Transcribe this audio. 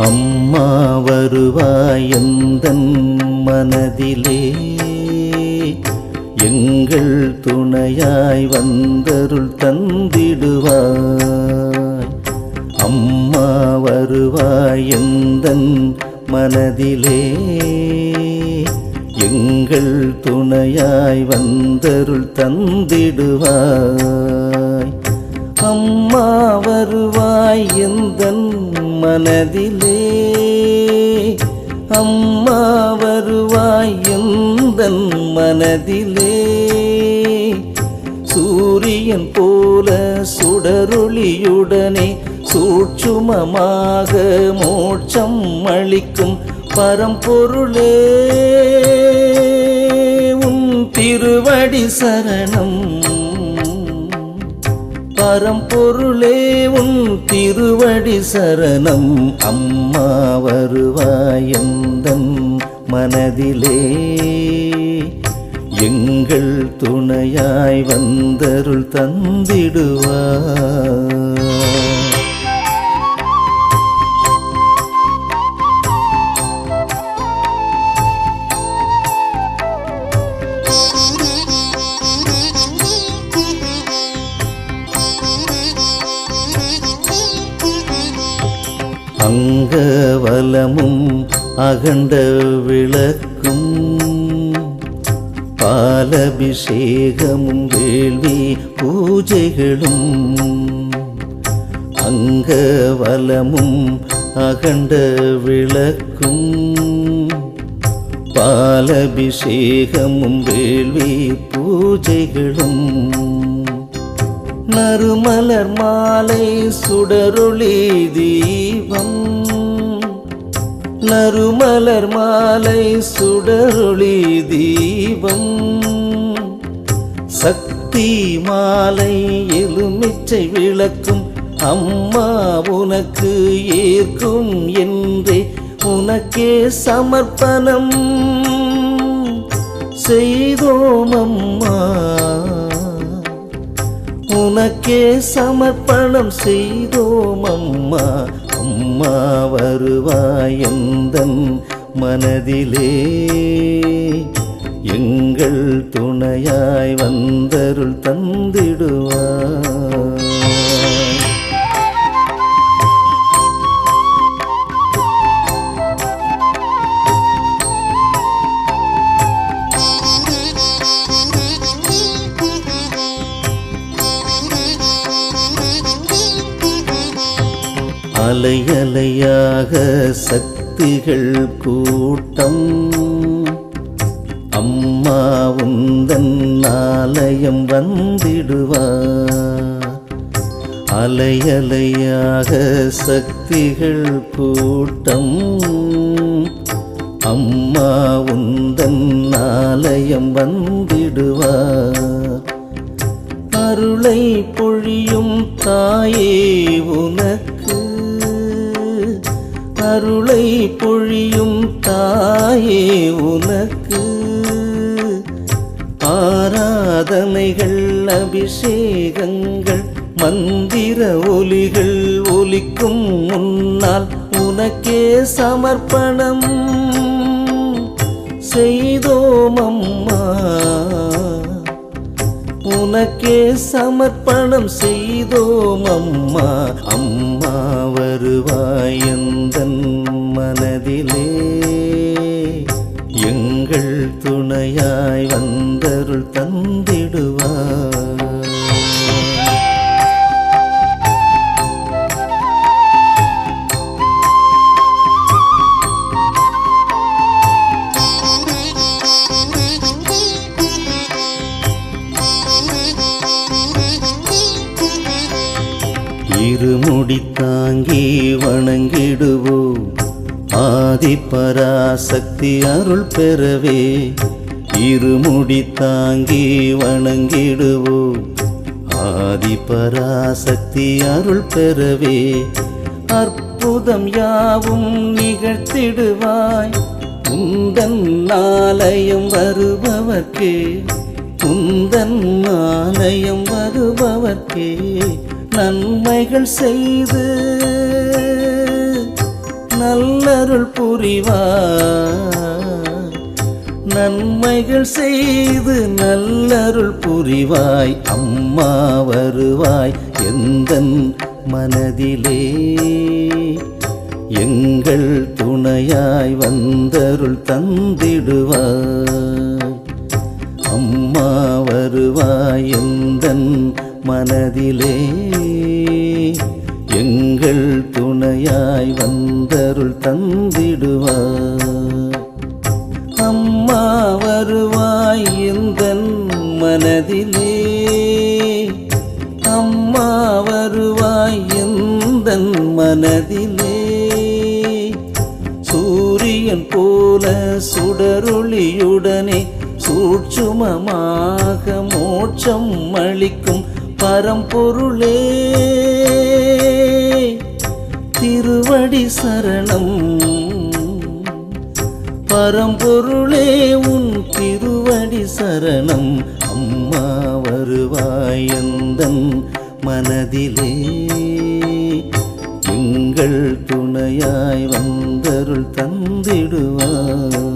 அம்மா வருவாய் மனதிலே. எங்கள் துணையாய் வந்தருள் தந்திடுவாய். அம்மா வருவாய் மனதிலே. எங்கள் துணையாய் வந்தருள் தந்திடுவாய். அம்மா வருவாய் எந்தன் மனதிலே? அம்மா வருவாய் எந்தன் மனதிலே? சூரியன் போல சுடரொளியுடனே சூட்சுமமாக மோட்சம் அளிக்கும் பரம்பொருளே. உன் திருவடி சரணம் பரம்பொருளே உன் திருவடி சரணம். அம்மா வருவாயந்தன் மனதிலே. எங்கள் துணையாய் வந்தருள் தந்திடுவார். வலமும் அகண்ட விளக்கும். பாலபிஷேகமும் வேள்வி பூஜைகளும் அங்கவலமும் அகண்ட விளக்கும். பாலபிஷேகமும் வேள்வி பூஜைகளும் நறுமலர் மாலை சுடருளி தீபம். நறுமலர் மாலை சுடருளி தீபம். சக்தி மாலை எலுமிச்சை விளக்கும் அம்மா உனக்கு ஏற்கும் என்றே உனக்கே சமர்ப்பணம். செய்தோம் அம்மா உனக்கே சமர்ப்பணம் செய்தோம் அம்மா. அம்மா வருவாயந்தன் மனதிலே. எங்கள் துணையாய் வந்தருள் தந்திடுவார். அலையலையாக சக்திகள் கூட்டம். அம்மா உந்தன் ஆலயம் வந்திடுவார் அலையலையாக சக்திகள் கூட்டம். அம்மா உந்தன் ஆலயம் வந்திடுவார் அருளை பொழியும் தாயே உனக்கு அருளை பொழியும் தாயே உனக்கு. ஆராதனைகள் அபிஷேகங்கள் மந்திர ஒலிகள் ஒலிக்கும் முன்னால் உனக்கே சமர்ப்பணம் செய்தோம் அம்மா. உனக்கே சமர்ப்பணம் செய்தோம் அம்மா. அம்மா வருவாயந்தன் மனதிலே எங்கள் துணையாய் வந்தருள் தந்திடுவார். இருமுடி தாங்கி வணங்கிடுவோம். ஆதி பராசக்தி அருள் பெறவே இருமுடி தாங்கி வணங்கிடுவோம் ஆதி பராசக்தி அருள் பெறவே அற்புதம் யாவும் நிகழ்த்திடுவாய். உந்தன் ஆலயம் வருபவர்க்கே உந்தன் ஆலயம் வருபவர்க்கே நன்மைகள் செய்து நல்லருள் புரிவாய். நன்மைகள் செய்து நல்லருள் புரிவாய். அம்மா வருவாய் எந்த மனதிலே. எங்கள் துணையாய் வந்தருள் தந்திடுவாய். அம்மா வருவாய் எந்தன் மனதிலே. எங்கள் துணை துணையாய் வந்தருள் தந்திடுவார். அம்மா வருவாய் எந்தன் மனதிலே. அம்மா வருவாய் எந்தன் மனதிலே. சூரியன் போல சுடருளியுடனே சூட்சுமமாக மோட்சம் அளிக்கும் பரம்பொருளே. திருவடி சரணம். பரம்பொருளே உன் திருவடி சரணம். அம்மா வருவாயந்தன் மனதிலே. எங்கள் துணையாய் வந்தருள் தந்திடுவாய்.